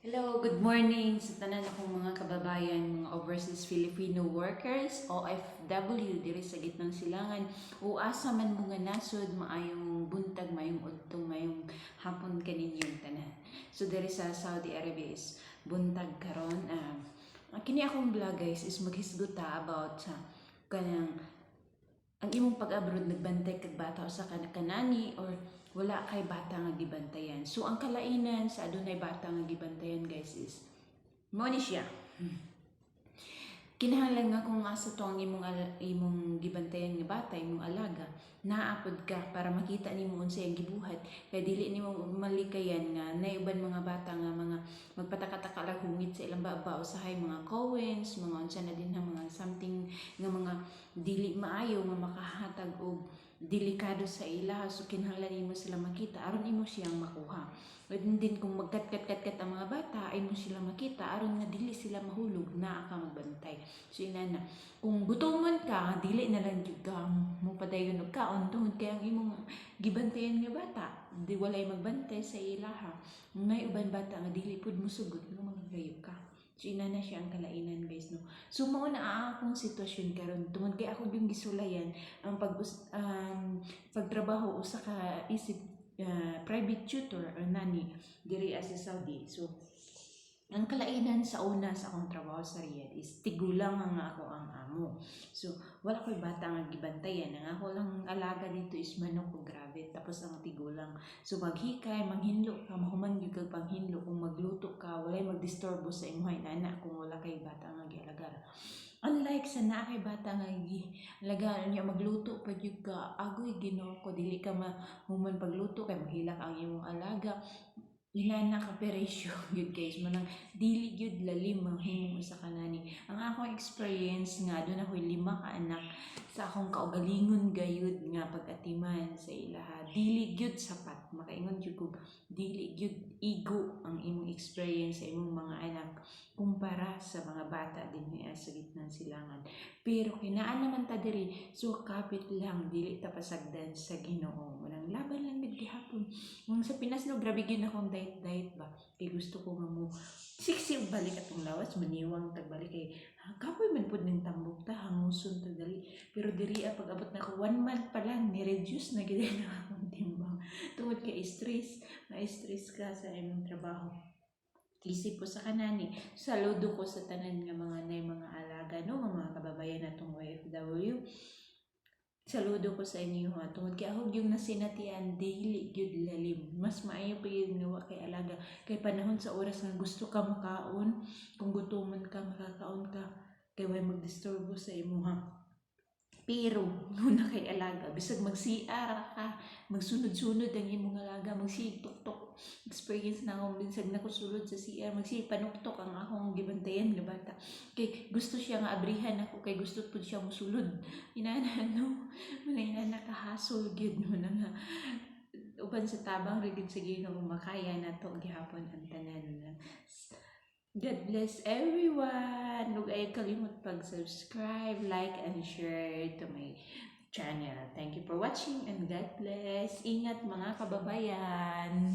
Hello, good morning sa tanan akong mga kababayan, mga overseas Filipino workers, OFW diri sa gitnang silangan. O asa man mo nga nasod, maayong buntag, maayong udtong, maayong hapon kaninyong tanan. So diri sa Saudi Arabia is buntag karon. ang kini akong vlog guys is maghisguta about sa kanang ang imong pag-abroad nagbantay kag bata sa kan kanani or wala kay bata nga gibantayan. So ang kalainan sa adunay bata nga gibantayan guys is mo ni siya. Kinahanglan nga kung asa to ang imong imong gibantayan nga bata, imong alaga, naapod ka para makita nimo unsay ang gibuhat. Kay dili nimo malikayan nga naiuban mga bata nga mga magpatakataka lang hungit sa ilang babaw usahay mga Cowens, mga unsa na din mga something nga mga dili maayo nga makahatag og delikado sa ila. So kinahanglan nimo sila makita. Aron imo siyang makuha. Pwede din kung magkat-kat-kat ang mga bata ay mo sila makita. Aron nga dili sila mahulog na ka magbantay. So ina na. Kung gutomon ka dili na lang jud ka mo padayon og kaon. Tungod kay ang imong gibantayan nga bata di walay magbantay sa ilaha may uban bata nga dili pud mosugot nga magayok ka ina na siya ang kalainan guys no. So mao na akong sitwasyon karon tungod kay ako yung gisulayan ang pag um, pagtrabaho usa ka isip uh, private tutor or nani diri as sa Saudi. So ang kalainan sa una sa akong trabaho sa Riyadh is tigulang nga ako ang amo. So, wala ko'y bata nga gibantayan. Ang ako lang alaga dito is manok o grabe. Tapos ang tigulang. So, maghikay, manghinlo ka, mahuman yung panghinlo. Kung magluto ka, walay magdisturbo sa imuhay na anak kung wala kay bata nga gialaga. Unlike sa na kay bata nga gialagaan niya magluto pa jud ka agoy Ginoo ko dili ka mahuman pagluto kay mahilak ang imong alaga Inana ka peresyo yun guys. Manang dili gyud lalim ang himong sa kanani. Ang akong experience nga doon ako lima ka anak sa akong kaugalingon gayud nga pag-atiman sa ilaha dili gyud sapat. Makaingon jud ko dili gyud igo ang imong experience sa imong mga anak kumpara sa mga bata din sa gitnang silangan. Pero kinaan naman ta diri so kapit lang dili ta pasagdan sa Ginoo. Manang laban lang gid gihapon Nung sa Pinas, no, grabe gin akong diet-diet ba. Kay gusto ko nga mo, siksi og balik atong lawas, maniwang tagbalik kay, kapoy man po ng tambok ta, hanguson ta dali. Pero diri, ah, pag abot na ko, one month pa lang, ni-reduce na gid na akong timbang. Tungod kay stress, na-stress ka sa imong trabaho. Isip ko sa kanani, saludo ko sa tanan nga mga nay mga alaga, no, mga kababayan natong OFW. Saludo ko sa inyo ha. Tungod kay ako yung nasinatian dili gyud lalim. Mas maayo pa yung nawa kay alaga. Kay panahon sa oras nga gusto ka makaon, kung gutomon ka makakaon ka, kay way magdisturbo sa imo ha. Pero, muna kay alaga, bisag mag-CR ka, magsunod-sunod ang imong alaga, magsigtok-tok. Experience na akong binsag na kusulod sa CR, magsipanuktok ang akong gibantayan nga bata. Kay gusto siya nga abrihan ako, kay gusto po siya musulod. Inana, no? Mga inana kahasol, gyud mo na nga. Uban sa tabang, rigid sa ginoo, makaya na to, gihapon ang tanan. God bless everyone! Huwag ay kalimot pag-subscribe, like, and share to my channel. Thank you for watching and God bless. Ingat mga kababayan!